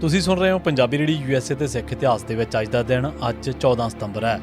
ਤੁਸੀਂ ਸੁਣ ਰਹੇ ਹੋ ਪੰਜਾਬੀ ਰੇਡੀ ਯੂਐਸਏ ਤੇ ਸਿੱਖ ਇਤਿਹਾਸ ਦੇ ਵਿੱਚ ਅੱਜ ਦਾ ਦਿਨ, ਅੱਜ 14 ਸਤੰਬਰ ਹੈ।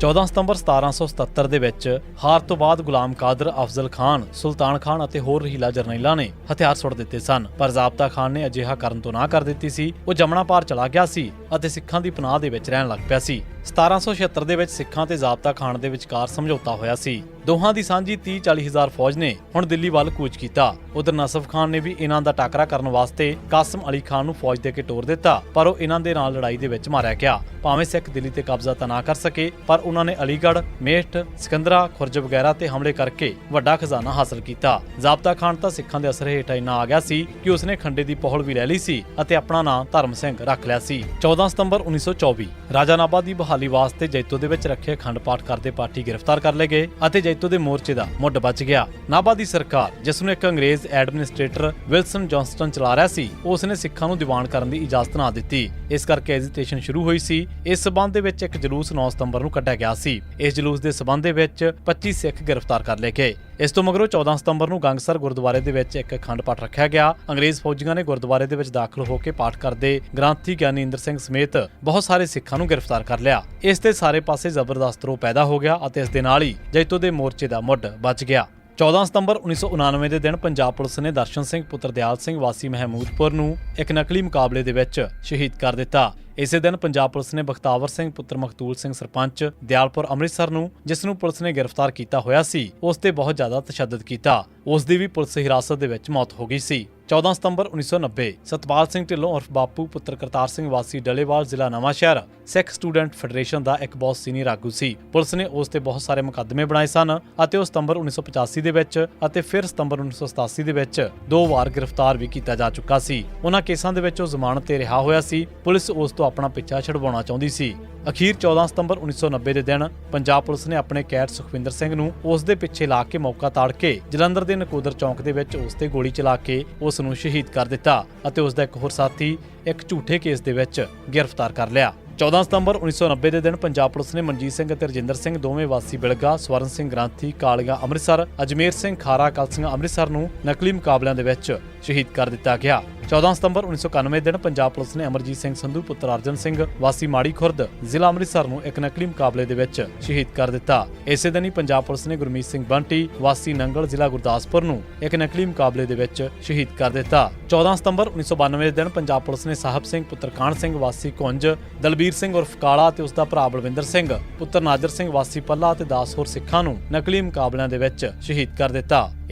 14 ਸਤੰਬਰ 1777 ਦੇ ਵਿੱਚ ਹਾਰ ਤੋਂ ਬਾਅਦ ਗੁਲਾਮ ਕਾਦਰ, ਅਫਜ਼ਲ ਖਾਨ, ਸੁਲਤਾਨ ਖਾਨ ਅਤੇ ਹੋਰ ਰਹੀਲਾ ਜਰਨੈਲਾਂ ਨੇ ਹਥਿਆਰ ਸੁੱਟ ਦਿੱਤੇ ਸਨ। ਪਰ ਜ਼ਾਬਤਾ ਖਾਨ ਨੇ ਅਜਿਹਾ ਕਰਨ ਤੋਂ ਨਾ ਕਰ ਦਿੱਤੀ ਸੀ। ਉਹ ਜਮਣਾ ਪਾਰ ਚਲਾ ਗਿਆ ਸੀ ਅਤੇ ਸਿੱਖਾਂ ਦੀ ਪਨਾਹ ਦੇ ਵਿੱਚ ਰਹਿਣ ਲੱਗ ਪਿਆ ਸੀ। 1776 ਦੇ ਵਿੱਚ ਸਿੱਖਾਂ ਤੇ ਜ਼ਾਬਤਾ ਖਾਨ ਦੇ ਵਿਚਕਾਰ ਸਮਝੌਤਾ ਹੋਇਆ ਸੀ। ਦੋਹਾਂ ਦੀ ਸਾਂਝੀ 30-40 ਹਜ਼ਾਰ ਫੌਜ ਨੇ ਹੁਣ ਦਿੱਲੀ ਵੱਲ ਕੂਚ ਕੀਤਾ। ਉਧਰ ਨਸਫ ਖਾਨ ਨੇ ਵੀ ਇਹਨਾਂ ਦਾ ਟਾਕਰਾ ਕਰਨ ਵਾਸਤੇ ਕਾਸਮ ਅਲੀ ਖਾਨ ਨੂੰ ਫੌਜ ਦੇ ਕੇ ਤੋਰ ਦਿੱਤਾ, ਪਰ ਉਹ ਇਹਨਾਂ ਦੇ ਨਾਲ ਲੜਾਈ ਦੇ ਵਿੱਚ ਮਾਰਿਆ ਗਿਆ। ਭਾਵੇਂ ਸਿੱਖ ਦਿੱਲੀ ਤੇ ਕਬਜ਼ਾ ਤਾਂ ਨਾ ਕਰ ਸਕੇ, ਪਰ ਉਹਨਾਂ ਨੇ ਅਲੀਗੜ੍ਹ ਮੇਠ ਸਿਕੰਦਰਾ, ਖੁਰਜ ਵਗੈਰਾ ਤੇ ਹਮਲੇ ਕਰਕੇ ਵੱਡਾ ਖਜ਼ਾਨਾ ਹਾਸਲ ਕੀਤਾ। ਜ਼ਾਬਤਾ ਖਾਨ ਤਾਂ ਸਿੱਖਾਂ ਦੇ ਅਸਰ ਹੇਠ ਇੰਨਾ ਆ ਗਿਆ ਸੀ ਕਿ ਉਸਨੇ ਖੰਡੇ ਦੀ ਪਹੁਲ ਵੀ ਲੈ ਲਈ ਸੀ ਅਤੇ ਆਪਣਾ ਨਾਂ ਧਰਮ ਸਿੰਘ ਰੱਖ ਲਿਆ ਸੀ। 14 ਸਤੰਬਰ 1924 ਰਾਜਾ ਨਾਭਾ ਦੀ ਬਹਾਲੀ ਵਾਸਤੇ ਜੈਤੋ ਦੇ ਵਿੱਚ ਰੱਖੇ ਖੰਡ ਪਾਠ ਕਰਦੇ ਪਾਠੀ ਗ੍ਰਿਫਤਾਰ ਕਰ ਲਏ ਗਏ ਅਤੇ ਜੈਤੋ ਦੇ ਮੋਰਚੇ ਦਾ ਮੁੱਢ ਬਚ ਗਿਆ। ਨਾਭਾ ਦੀ ਸਰਕਾਰ, ਜਿਸ ਨੂੰ ਇੱਕ ਅੰਗਰੇਜ਼ ਐਡਮਿਨਿਸਟ੍ਰੇਟਰ ਵਿਲਸਨ ਜੌਨਸਟਨ ਚਲਾ ਰਿਹਾ ਸੀ, ਉਸ ਨੇ ਸਿੱਖਾਂ ਨੂੰ ਦੀਵਾਨ ਕਰਨ ਦੀ ਇਜਾਜ਼ਤ ਨਾ ਦਿੱਤੀ। ਇਸ ਕਰਕੇ ਐਜੀਟੇਸ਼ਨ ਸ਼ੁਰੂ ਹੋਈ ਸੀ। ਇਸ ਸਬੰਧ ਦੇ ਵਿੱਚ ਇੱਕ ਜਲੂਸ 9 ਸਤੰਬਰ ਨੂੰ ਕੱਢਿਆ ਗਿਆ ਸੀ। ਇਸ ਜਲੂਸ ਦੇ ਸਬੰਧ ਦੇ ਵਿੱਚ 25 ਸਿੱਖ ਗ੍ਰਿਫਤਾਰ ਕਰ ਲਏ ਗਏ। ਇਸ ਤੋਂ ਮਗਰੋਂ 14 ਸਤੰਬਰ ਨੂੰ ਗੰਗਸਰ ਗੁਰਦੁਆਰੇ ਦੇ ਵਿੱਚ ਇੱਕ ਅਖੰਡ ਪਾਠ ਰੱਖਿਆ ਗਿਆ। ਅੰਗਰੇਜ਼ ਫੌਜੀਆਂ ਨੇ ਗੁਰਦੁਆਰੇ ਦੇ ਵਿੱਚ ਦਾਖਲ ਹੋ ਕੇ ਪਾਠ ਕਰਦੇ ਗ੍ਰੰਥੀ ਗਿਆਨੀ ਇੰਦਰ ਸਿੰਘ ਸਮੇਤ ਬਹੁਤ ਸਾਰੇ ਸਿੱਖਾਂ ਨੂੰ ਗ੍ਰਿਫਤਾਰ ਕਰ ਲਿਆ। ਇਸ ਤੇ ਸਾਰੇ ਪਾਸੇ ਜ਼ਬਰਦਸਤ ਰੋਹ ਪੈਦਾ ਹੋ ਗਿਆ ਅਤੇ ਇਸ ਦੇ ਨਾਲ ਹੀ ਜੈਤੋ ਦੇ ਮੋਰਚੇ ਦਾ ਮੁੱਢ ਬਚ ਗਿਆ। 14 ਸਤੰਬਰ 1999 ਦੇ ਦਿਨ ਪੰਜਾਬ ਪੁਲਿਸ ਨੇ ਦਰਸ਼ਨ ਸਿੰਘ ਪੁੱਤਰ ਦਿਆਲ ਸਿੰਘ ਵਾਸੀ ਮਹਿਮੂਦਪੁਰ ਨੂੰ ਇੱਕ ਨਕਲੀ ਮੁਕਾਬਲੇ ਦੇ ਵਿੱਚ ਸ਼ਹੀਦ ਕਰ ਦਿੱਤਾ। ਇਸੇ ਦਿਨ ਪੰਜਾਬ ਪੁਲਿਸ ਨੇ ਬਖਤਾਵਰ ਸਿੰਘ, ਪੁੱਤਰ ਮਖਤੂਲ ਸਿੰਘ ਸਰਪੰਚ ਦਿਆਲਪੁਰ ਅੰਮ੍ਰਿਤਸਰ ਨੂੰ, ਜਿਸ ਨੂੰ ਪੁਲਿਸ ਨੇ ਗ੍ਰਿਫਤਾਰ ਕੀਤਾ ਹੋਇਆ ਸੀ, ਉਸ ਤੇ ਬਹੁਤ ਜ਼ਿਆਦਾ ਤਸ਼ੱਦਦ ਕੀਤਾ। ਉਸ ਦੀ ਵੀ ਪੁਲਿਸ ਹਿਰਾਸਤ ਦੇ ਵਿੱਚ ਮੌਤ ਹੋ ਗਈ ਸੀ। 14 ਸਤੰਬਰ 1990 ਸਤਪਾਲ ਸਿੰਘ ਢਿੱਲੋਂ ਉਰਫ ਬਾਪੂ ਪੁੱਤਰ ਕਰਤਾਰ ਸਿੰਘ ਵਾਸੀ ਡਲੇਵਾਲ ਜ਼ਿਲ੍ਹਾ ਨਵਾਂਸ਼ਹਿਰ ਸਿੱਖ ਸਟੂਡੈਂਟ ਫੈਡਰੇਸ਼ਨ ਦਾ ਇੱਕ ਬਹੁਤ ਸੀਨੀਅਰ ਆਗੂ ਸੀ। ਪੁਲਿਸ ਨੇ ਉਸ ਤੇ ਬਹੁਤ ਸਾਰੇ ਮੁਕੱਦਮੇ ਬਣਾਏ ਸਨ ਅਤੇ ਉਹ ਸਤੰਬਰ 1985 ਦੇ ਵਿੱਚ ਅਤੇ ਫਿਰ ਸਤੰਬਰ 1987 ਦੇ ਵਿੱਚ ਦੋ ਵਾਰ ਗ੍ਰਿਫਤਾਰ ਵੀ ਕੀਤਾ ਜਾ ਚੁੱਕਾ ਸੀ। ਉਹਨਾਂ ਕੇਸਾਂ ਦੇ ਵਿੱਚ ਉਹ ਜ਼ਮਾਨਤ ਤੇ ਰਿਹਾ ਹੋਇਆ ਸੀ। ਪੁਲਿਸ ਉਸ ਤੋਂ ਆਪਣਾ ਪਿੱਛਾ ਛਡਵਾਉਣਾ ਚਾਹੁੰਦੀ ਸੀ। ਅਖੀਰ 14 ਸਤੰਬਰ 1990 ਦੇ ਦਿਨ ਪੰਜਾਬ ਪੁਲਿਸ ਨੇ ਆਪਣੇ ਕੈਦ ਸੁਖਵਿੰਦਰ ਸਿੰਘ ਨੂੰ ਉਸ ਦੇ ਪਿੱਛੇ ਲਾ ਕੇ ਮੌਕਾ ਤਾੜ ਕੇ ਜਲੰਧਰ ਦੇ ਨਕੋਦਰ ਚੌਂਕ ਦੇ ਵਿੱਚ ਉਸ ਤੇ ਗੋਲੀ ਚਲਾ ਕੇ ਉਸ ਨੂੰ ਸ਼ਹੀਦ ਕਰ ਦਿੱਤਾ ਅਤੇ ਉਸ ਦਾ ਇੱਕ ਹੋਰ ਸਾਥੀ ਇੱਕ ਝੂਠੇ ਕੇਸ ਦੇ ਵਿੱਚ ਗ੍ਰਿਫਤਾਰ ਕਰ ਲਿਆ। 14 ਸਤੰਬਰ 1990 ਦੇ ਦਿਨ ਪੰਜਾਬ ਪੁਲਿਸ ਨੇ ਮਨਜੀਤ ਸਿੰਘ ਅਤੇ ਰਜਿੰਦਰ ਸਿੰਘ ਦੋਵੇਂ ਵਾਸੀ ਬਿਲਗਾ, ਸਵਰਨ ਸਿੰਘ ਗ੍ਰਾਂਥੀ, ਕਾਲੀਆਂ ਅੰਮ੍ਰਿਤਸਰ, ਅਜਮੇਰ ਸਿੰਘ ਖਾਰਾ ਕਲਸਿੰਘ ਅੰਮ੍ਰਿਤਸਰ ਨੂੰ ਨਕਲੀ ਮੁਕਾਬਲਿਆਂ ਦੇ ਵਿੱਚ ਸ਼ਹੀਦ ਕਰ ਦਿੱਤਾ ਗਿਆ। 14 ਸਤੰਬਰ 1991 ਦਿਨ ਪੰਜਾਬ ਪੁਲਿਸ ਨੇ ਅਮਰਜੀਤ ਸਿੰਘ ਸੰਧੂ, ਪੁੱਤਰ ਅਰਜਨ ਸਿੰਘ, ਵਾਸੀ ਮਾੜੀ ਖੁਰਦ, ਜ਼ਿਲ੍ਹਾ ਅੰਮ੍ਰਿਤਸਰ ਨੂੰ ਇੱਕ ਨਕਲੀ ਮੁਕਾਬਲੇ ਦੇ ਵਿੱਚ ਸ਼ਹੀਦ ਕਰ ਦਿੱਤਾ। ਇਸੇ ਦਿਨ ਹੀ ਪੰਜਾਬ ਪੁਲਿਸ ਨੇ ਗੁਰਮੀਤ ਸਿੰਘ ਬੰਟੀ, ਵਾਸੀ ਨੰਗਲ, ਜ਼ਿਲ੍ਹਾ ਗੁਰਦਾਸਪੁਰ ਨੂੰ ਇੱਕ ਨਕਲੀ ਮੁਕਾਬਲੇ ਦੇ ਵਿੱਚ ਸ਼ਹੀਦ ਕਰ ਦਿੱਤਾ। 14 ਸਤੰਬਰ 1992 ਦੇ ਦਿਨ ਪੰਜਾਬ ਪੁਲਿਸ ਨੇ ਸਾਹਿਬ ਸਿੰਘ, ਪੁੱਤਰ ਕਾਨ ਸਿੰਘ, ਵਾਸੀ ਕੁੰਜ, ਦਲਬੀਰ ਸਿੰਘ ਉਰਫ ਕਾਲਾ ਤੇ ਉਸ ਦਾ ਭਰਾ ਬਲਵਿੰਦਰ ਸਿੰਘ, ਪੁੱਤਰ ਨਾਜਰ ਸਿੰਘ, ਵਾਸੀ ਪੱਲਾ ਤੇ 10 ਹੋਰ ਸਿੱਖਾਂ ਨੂੰ ਨਕਲੀ ਮੁਕਾਬਲਿਆਂ ਦੇ ਵਿੱਚ ਸ਼ਹੀਦ ਕਰ ਦਿੱਤਾ।